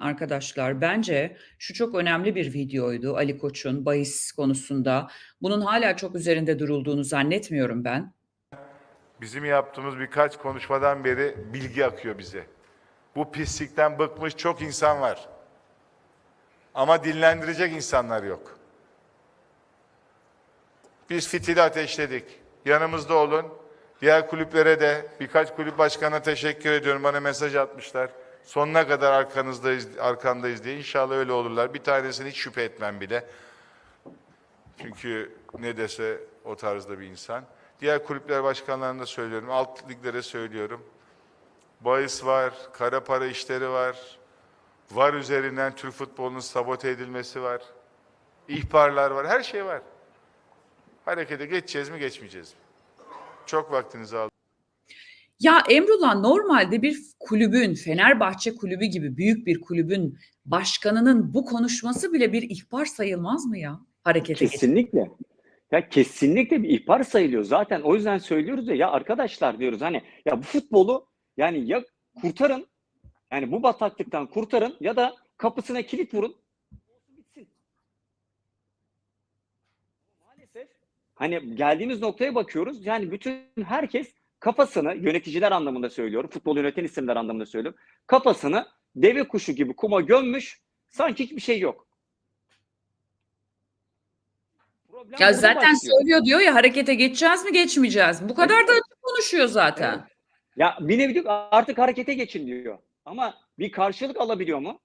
arkadaşlar bence şu çok önemli bir videoydu Ali Koç'un bahis konusunda. Bunun hala çok üzerinde durulduğunu zannetmiyorum ben. Bizim yaptığımız birkaç konuşmadan beri bilgi akıyor bize. Bu pislikten bıkmış çok insan var. Ama dinlendirecek insanlar yok. Biz fitili ateşledik. Yanımızda olun. Diğer kulüplere de birkaç kulüp başkanına teşekkür ediyorum. Bana mesaj atmışlar. Sonuna kadar arkanızdayız, arkandayız diye. İnşallah öyle olurlar. Bir tanesini hiç şüphe etmem bile. Çünkü ne dese o tarzda bir insan. Diğer kulüpler başkanlarına söylüyorum. Alt liglere söylüyorum. Bahis var, kara para işleri var. Var üzerinden Türk futbolunun sabote edilmesi var. İhbarlar var, her şey var. Harekete geçeceğiz mi, geçmeyeceğiz mi? Çok vaktinizi aldım. Ya Emrullah normalde bir kulübün, Fenerbahçe kulübü gibi büyük bir kulübün başkanının bu konuşması bile bir ihbar sayılmaz mı ya? Harekete. Kesinlikle. Ya kesinlikle bir ihbar sayılıyor. Zaten o yüzden söylüyoruz ya ya arkadaşlar diyoruz hani ya bu futbolu yani ya kurtarın yani bu bataklıktan kurtarın ya da kapısına kilit vurun. Maalesef hani geldiğimiz noktaya bakıyoruz. Yani bütün herkes kafasını yöneticiler anlamında söylüyorum. Futbol yöneten isimler anlamında söylüyorum. Kafasını deve kuşu gibi kuma gömmüş. Sanki hiçbir şey yok. Problem Ya zaten başlıyor. söylüyor diyor ya harekete geçeceğiz mi geçmeyeceğiz? Bu kadar da açık konuşuyor zaten. Evet. Ya bir nevi diyor artık harekete geçin diyor. Ama bir karşılık alabiliyor mu?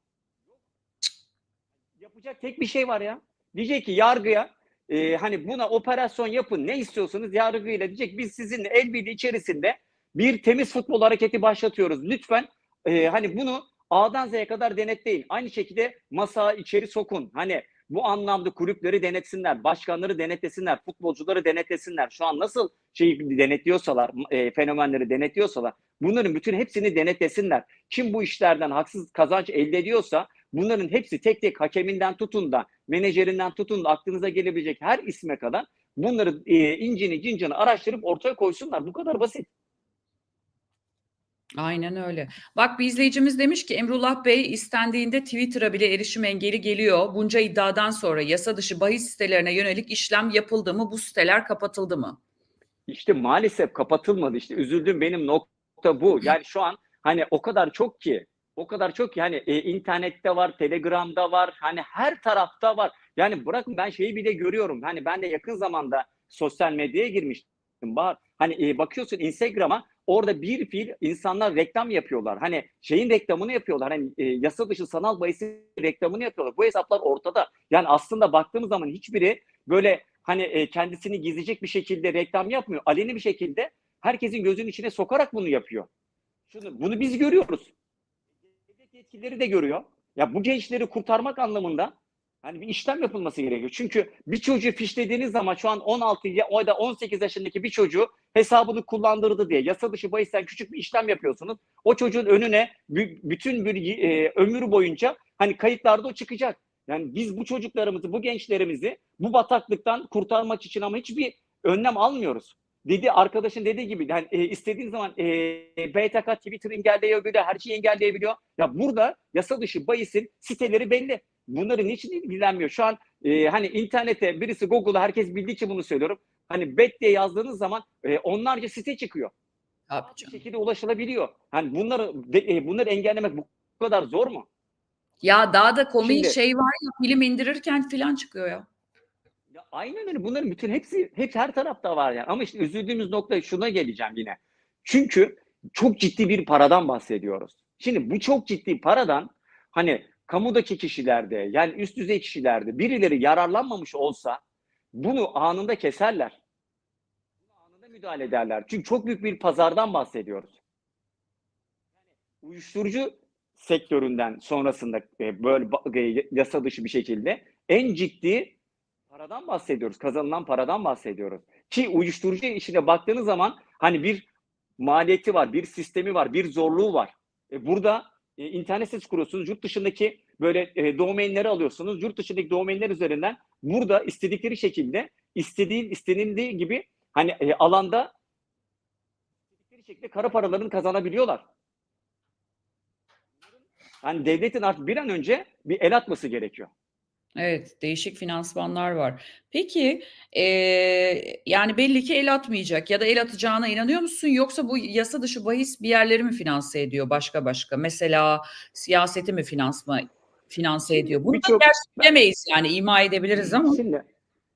Yapacak tek bir şey var ya. Diyecek ki yargıya e, hani buna operasyon yapın ne istiyorsanız yargıyla diyecek biz sizinle el birliği içerisinde bir temiz futbol hareketi başlatıyoruz. Lütfen e, hani bunu A'dan Z'ye kadar denetleyin. Aynı şekilde masa içeri sokun. Hani bu anlamda kulüpleri denetsinler, başkanları denetlesinler, futbolcuları denetlesinler. Şu an nasıl şeyi denetliyorsalar, e, fenomenleri denetliyorsalar bunların bütün hepsini denetlesinler. Kim bu işlerden haksız kazanç elde ediyorsa bunların hepsi tek tek hakeminden tutun da menajerinden tutun da aklınıza gelebilecek her isme kadar bunları e, incini cincini araştırıp ortaya koysunlar. Bu kadar basit. Aynen öyle. Bak bir izleyicimiz demiş ki Emrullah Bey istendiğinde Twitter'a bile erişim engeli geliyor. Bunca iddiadan sonra yasa dışı bahis sitelerine yönelik işlem yapıldı mı? Bu siteler kapatıldı mı? İşte maalesef kapatılmadı. İşte üzüldüğüm benim nokta bu. Yani şu an hani o kadar çok ki o kadar çok ki hani e, internette var, telegramda var, hani her tarafta var. Yani bırakın ben şeyi bile görüyorum. Hani ben de yakın zamanda sosyal medyaya girmiştim. Bahar. Hani e, bakıyorsun Instagram'a orada bir fiil insanlar reklam yapıyorlar. Hani şeyin reklamını yapıyorlar. Hani e, yasa dışı sanal bahisin reklamını yapıyorlar. Bu hesaplar ortada. Yani aslında baktığımız zaman hiçbiri böyle hani e, kendisini gizleyecek bir şekilde reklam yapmıyor. Aleni bir şekilde herkesin gözünün içine sokarak bunu yapıyor. Şunu, bunu biz görüyoruz. Yetkilileri de görüyor. Ya bu gençleri kurtarmak anlamında hani bir işlem yapılması gerekiyor. Çünkü bir çocuğu fişlediğiniz zaman şu an 16 ya da 18 yaşındaki bir çocuğu hesabını kullandırdı diye yasa dışı bahisten küçük bir işlem yapıyorsunuz. O çocuğun önüne bü- bütün bir e, ömür boyunca hani kayıtlarda o çıkacak. Yani biz bu çocuklarımızı, bu gençlerimizi bu bataklıktan kurtarmak için ama hiçbir önlem almıyoruz. Dedi arkadaşın dediği gibi yani e, istediğin zaman e, BTK Twitter engelleyebiliyor, her şeyi engelleyebiliyor. Ya burada yasa dışı bahisin siteleri belli. Bunları niçin ilgilenmiyor? Şu an e, hani internete birisi Google'a herkes bildiği için bunu söylüyorum. Hani bet diye yazdığınız zaman e, onlarca site çıkıyor. Tabii Bir şekilde ulaşılabiliyor. Hani bunları e, bunları engellemek bu kadar zor mu? Ya daha da komik Şimdi- şey var ya film indirirken filan çıkıyor ya. Aynen öyle. Bunların bütün hepsi hep her tarafta var yani. Ama işte üzüldüğümüz nokta şuna geleceğim yine. Çünkü çok ciddi bir paradan bahsediyoruz. Şimdi bu çok ciddi paradan hani kamudaki kişilerde yani üst düzey kişilerde birileri yararlanmamış olsa bunu anında keserler. Buna anında müdahale ederler. Çünkü çok büyük bir pazardan bahsediyoruz. Yani uyuşturucu sektöründen sonrasında e, böyle e, yasa dışı bir şekilde en ciddi paradan bahsediyoruz. Kazanılan paradan bahsediyoruz. Ki uyuşturucu işine baktığınız zaman hani bir maliyeti var, bir sistemi var, bir zorluğu var. E burada e, internet sitesi kuruyorsunuz. Yurt dışındaki böyle e, domainleri alıyorsunuz. Yurt dışındaki domainler üzerinden burada istedikleri şekilde istediği istenildiği gibi hani e, alanda istedikleri şekilde kara paralarını kazanabiliyorlar. hani devletin artık bir an önce bir el atması gerekiyor. Evet, değişik finansmanlar var. Peki, eee, yani belli ki el atmayacak ya da el atacağına inanıyor musun? Yoksa bu yasa dışı bahis bir yerleri mi finanse ediyor başka başka? Mesela siyaseti mi finansma finanse ediyor? Bunu da Birçok- gerçi bilemeyiz yani ima edebiliriz ama. Şimdi,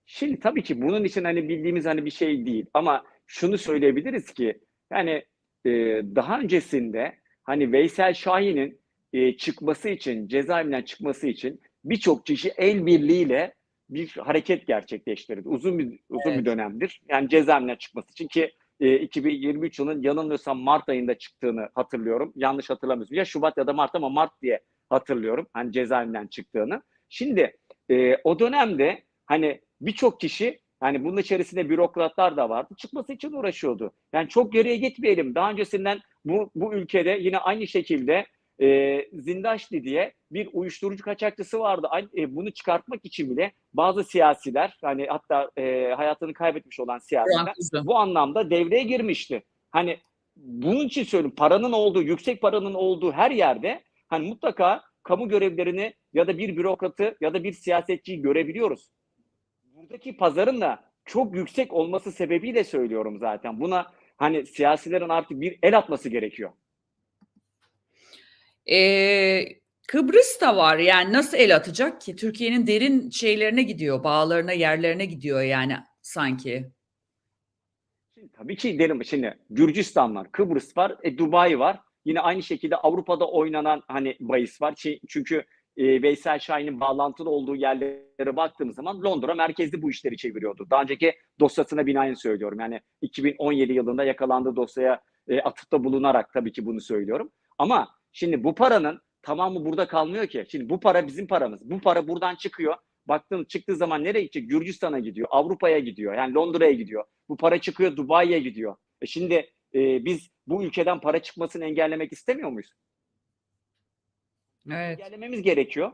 şimdi tabii ki bunun için hani bildiğimiz hani bir şey değil ama şunu söyleyebiliriz ki yani e, daha öncesinde hani Veysel Şahin'in e, çıkması için cezaevinden çıkması için birçok kişi el birliğiyle bir hareket gerçekleştirdi. Uzun bir uzun Evet. bir dönemdir. Yani cezaevinden çıkması için ki e, 2023 yılının yanılmıyorsam Mart ayında çıktığını hatırlıyorum. Yanlış hatırlamıyorsam. Ya Şubat ya da Mart ama Mart diye hatırlıyorum. Hani cezaevinden çıktığını. Şimdi e, o dönemde hani birçok kişi yani bunun içerisinde bürokratlar da vardı. Çıkması için uğraşıyordu. Yani çok geriye gitmeyelim. Daha öncesinden bu, bu ülkede yine aynı şekilde e, Zindaşli diye bir uyuşturucu kaçakçısı vardı. E, bunu çıkartmak için bile bazı siyasiler hani hatta e, hayatını kaybetmiş olan siyasiler bu anlamda devreye girmişti. Hani bunun için söylüyorum paranın olduğu, yüksek paranın olduğu her yerde hani mutlaka kamu görevlerini ya da bir bürokratı ya da bir siyasetçiyi görebiliyoruz. Buradaki pazarın da çok yüksek olması sebebiyle söylüyorum zaten. Buna hani siyasilerin artık bir el atması gerekiyor. Eee, Kıbrıs da var yani nasıl el atacak ki? Türkiye'nin derin şeylerine gidiyor, bağlarına, yerlerine gidiyor yani sanki. Şimdi, tabii ki derim şimdi Gürcistan var, Kıbrıs var, e, Dubai var. Yine aynı şekilde Avrupa'da oynanan hani bahis var. Çünkü e, Veysel Şahin'in bağlantılı olduğu yerlere baktığımız zaman Londra merkezli bu işleri çeviriyordu. Daha önceki dosyasına binaen söylüyorum. Yani 2017 yılında yakalandığı dosyaya e, atıfta bulunarak tabii ki bunu söylüyorum. Ama şimdi bu paranın tamamı burada kalmıyor ki. Şimdi bu para bizim paramız. Bu para buradan çıkıyor. Baktın çıktığı zaman nereye gidecek? Gürcistan'a gidiyor, Avrupa'ya gidiyor. Yani Londra'ya gidiyor. Bu para çıkıyor Dubai'ye gidiyor. E şimdi e, biz bu ülkeden para çıkmasını engellemek istemiyor muyuz? Evet. Engellememiz gerekiyor.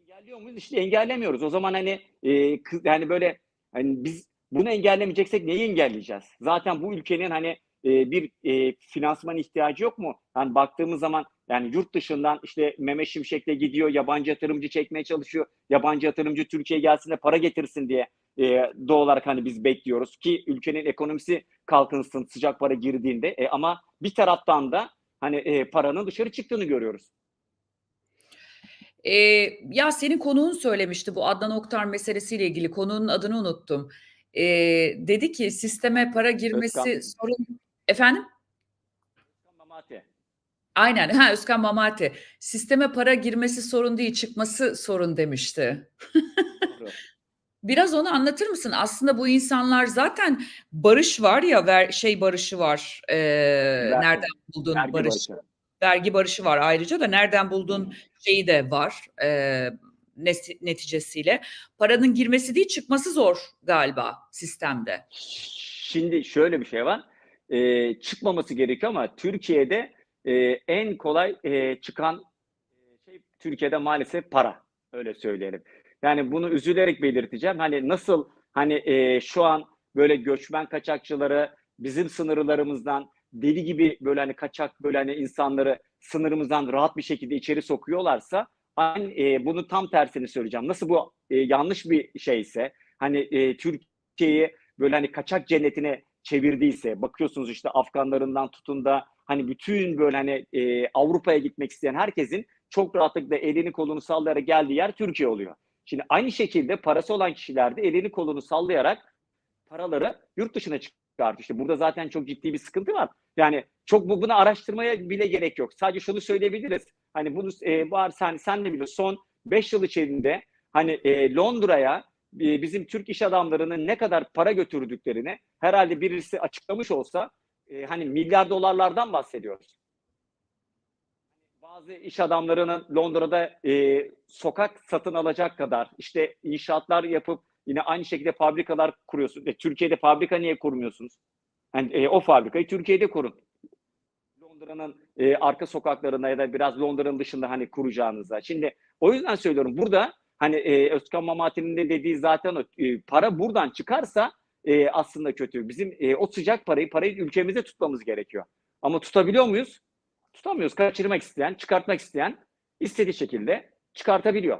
Engelliyor muyuz? İşte engellemiyoruz. O zaman hani e, yani böyle hani biz bunu engellemeyeceksek neyi engelleyeceğiz? Zaten bu ülkenin hani e, bir e, finansman ihtiyacı yok mu? Yani baktığımız zaman yani yurt dışından işte Mehmet Şimşek'le gidiyor, yabancı yatırımcı çekmeye çalışıyor. Yabancı yatırımcı Türkiye'ye gelsin de para getirsin diye e, doğal olarak hani biz bekliyoruz ki ülkenin ekonomisi kalkınsın sıcak para girdiğinde. E, ama bir taraftan da hani e, paranın dışarı çıktığını görüyoruz. Eee, ya senin konuğun söylemişti bu Adnan Oktar meselesiyle ilgili. Konuğun adını unuttum. Eee, dedi ki sisteme para girmesi Özkan. sorun. Efendim? Mamati. Aynen. Ha Özkan Mamati. Sisteme para girmesi sorun değil, çıkması sorun demişti. Biraz onu anlatır mısın? Aslında bu insanlar zaten barış var ya ver, şey barışı var. eee, Ver- nereden buldun Vergi barış? barışı. Vergi barışı var ayrıca da nereden buldun şeyi de var nesi- neticesiyle. Paranın girmesi değil çıkması zor galiba sistemde. Şimdi şöyle bir şey var. Ee, çıkmaması gerekiyor ama Türkiye'de e, en kolay e, çıkan e, şey Türkiye'de maalesef para. Öyle söyleyelim. Yani bunu üzülerek belirteceğim. Hani nasıl hani e, şu an böyle göçmen kaçakçıları bizim sınırlarımızdan deli gibi böyle hani kaçak böyle hani insanları sınırımızdan rahat bir şekilde içeri sokuyorlarsa ben e, bunu tam tersini söyleyeceğim. Nasıl bu e, yanlış bir şeyse hani e, Türkiye'yi böyle hani kaçak cennetine çevirdiyse bakıyorsunuz işte Afganlarından tutun da hani bütün böyle hani e, Avrupa'ya gitmek isteyen herkesin çok rahatlıkla elini kolunu sallayarak geldiği yer Türkiye oluyor. Şimdi aynı şekilde parası olan kişiler de elini kolunu sallayarak paraları yurt dışına çıkartıyor. İşte burada zaten çok ciddi bir sıkıntı var. Yani çok bu, bunu araştırmaya bile gerek yok. Sadece şunu söyleyebiliriz. Hani bunu e, var sen sen de biliyorsun son 5 yıl içerisinde hani e, Londra'ya bizim Türk iş adamlarının ne kadar para götürdüklerini herhalde birisi açıklamış olsa e, hani milyar dolarlardan bahsediyoruz. Bazı iş adamlarının Londra'da e, sokak satın alacak kadar işte inşaatlar yapıp yine aynı şekilde fabrikalar kuruyorsunuz. E, Türkiye'de fabrika niye kurmuyorsunuz? Yani, e, o fabrikayı Türkiye'de kurun. Londra'nın e, arka sokaklarında ya da biraz Londra'nın dışında hani kuracağınızda. Şimdi o yüzden söylüyorum burada hani e, Özkan Mamati'nin de dediği zaten o e, para buradan çıkarsa e, aslında kötü. Bizim e, o sıcak parayı parayı ülkemizde tutmamız gerekiyor. Ama tutabiliyor muyuz? Tutamıyoruz. Kaçırmak isteyen, çıkartmak isteyen istediği şekilde çıkartabiliyor.